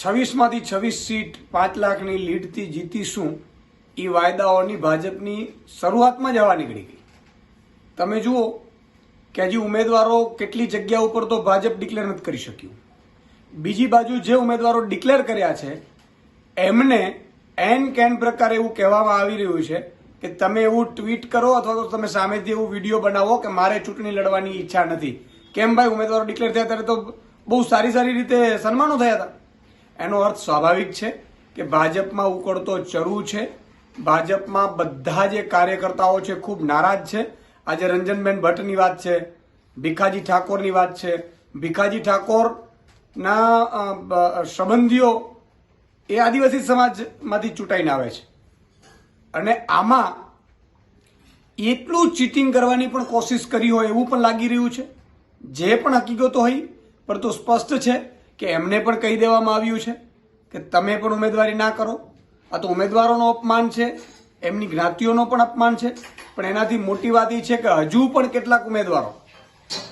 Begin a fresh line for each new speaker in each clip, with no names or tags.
છવ્વીસમાંથી છવ્વીસ સીટ પાંચ લાખની લીડથી જીતીશું એ વાયદાઓની ભાજપની શરૂઆતમાં જવા નીકળી ગઈ. તમે જુઓ કે હજી ઉમેદવારો કેટલી જગ્યા ઉપર તો ભાજપ ડિક્લેર નથી કરી શક્યું. બીજી બાજુ જે ઉમેદવારો ડિક્લેર કર્યા છે, એમને એન કેન પ્રકારે એવું કહેવામાં આવી રહ્યું છે કે તમે એવું ટ્વીટ કરો અથવા તો તમે સામેથી એવું વીડિયો બનાવો કે મારે ચૂંટણી લડવાની ઈચ્છા નથી. કેમ ભાઈ ઉમેદવારો ડિક્લેર થયા ત્યારે તો બહુ સારી સારી રીતે સન્માનો થયા હતા. એનો અર્થ સ્વાભાવિક છે કે ભાજપમાં ઉકળતો ચરુ છે. ભાજપમાં બધા જે કાર્યકર્તાઓ છે ખૂબ નારાજ છે. આજે રંજનબેન ભટ્ટની વાત છે, ભીખાજી ઠાકોરની વાત છે. ભીખાજી ઠાકોરના સંબંધીઓ એ આદિવાસી સમાજમાંથી ચૂંટાઈને આવે છે. અને આમાં એટલું ચીટિંગ કરવાની પણ કોશિશ કરી હોય એવું પણ લાગી રહ્યું છે. જે પણ હકીકતો હોય પરંતુ સ્પષ્ટ છે કે એમને પણ કહી દેવામાં આવ્યું છે કે તમે પણ ઉમેદવારી ના કરો. આ તો ઉમેદવારોનો અપમાન છે, એમની જ્ઞાતિઓનો પણ અપમાન છે, પણ એનાથી મોટી વાત એ છે કે હજુ પણ કેટલાક ઉમેદવારો,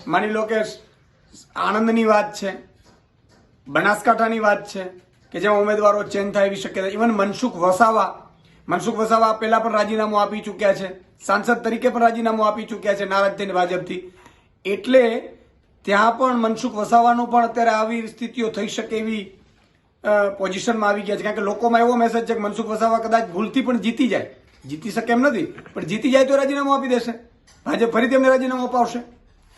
માની લો કે આણંદની વાત છે, બનાસકાંઠાની વાત છે, કે જેમાં ઉમેદવારો ચેન્જ થાય એવી શક્યતા ઇવન મનસુખ વસાવા મનસુખ વસાવા પહેલા પણ રાજીનામું આપી ચૂક્યા છે, સાંસદ તરીકે પણ રાજીનામું આપી ચૂક્યા છે, નારાજ થઈને ભાજપથી. એટલે ત્યાં પણ મનસુખ વસાવાનું પણ અત્યારે આવી સ્થિતિઓ થઈ શકે એવી પોઝિશનમાં આવી ગયા છે. કારણ કે લોકોમાં એવો મેસેજ છે કે મનસુખ વસાવા કદાચ ભૂલથી પણ જીતી જાય. જીતી શકે એમ નથી, પણ જીતી જાય તો રાજીનામું આપી દેશે. ભાજપ ફરી તેમને રાજીનામું અપાવશે.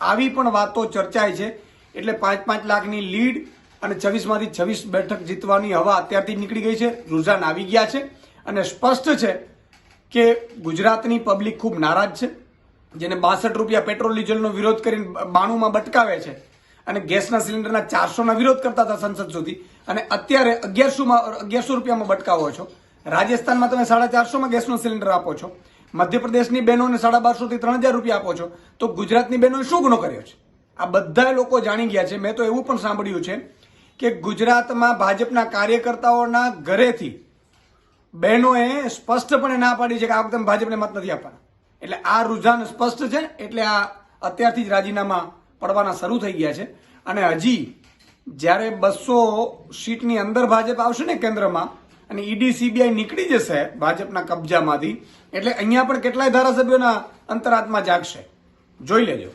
આવી પણ વાતો ચર્ચાય છે. એટલે પાંચ પાંચ લાખની લીડ અને છવ્વીસમાંથી છવ્વીસ બેઠક જીતવાની હવા અત્યારથી નીકળી ગઈ છે. રુઝાન આવી ગયા છે. અને સ્પષ્ટ છે કે ગુજરાતની પબ્લિક ખૂબ નારાજ છે. જેને બાસઠ રૂપિયા પેટ્રોલ ડીઝલનો વિરોધ કરીને બાણુંમાં બટકાવે છે. અને ગેસના સિલિન્ડરના ચારસોના વિરોધ કરતા હતા સંસદ સુધી. અને અત્યારે અગિયારસોમાં અગિયારસો રૂપિયામાં બટકાવો છો. રાજસ્થાનમાં તમે સાડા ચારસોમાં ગેસનો સિલિન્ડર આપો છો. મધ્યપ્રદેશની બહેનોને સાડા બારસોથી ત્રણ હજાર રૂપિયા આપો છો. તો ગુજરાતની બહેનોએ શું ગુનો કર્યો છે? આ બધા લોકો જાણી ગયા છે. મેં તો એવું પણ સાંભળ્યું છે કે ગુજરાતમાં ભાજપના કાર્યકર્તાઓના ઘરેથી બહેનોએ સ્પષ્ટપણે ના પાડી છે કે આ વખતે ભાજપને મત નથી આપવાના. એટલે આ રુઝાન સ્પષ્ટ છે, એટલે આ અત્યારથી જ રાજીનામા પડવાના શરૂ થઈ ગયા છે. અને હજી જ્યારે બસો સીટની અંદર ભાજપ આવશે ને કેન્દ્રમાં, અને ઈડી, સીબીઆઈ નીકળી જશે ભાજપના કબજામાંથી, એટલે અહીંયા પણ કેટલાય ધારાસભ્યોના અંતરાત્મા જાગશે. જોઈ લેજો.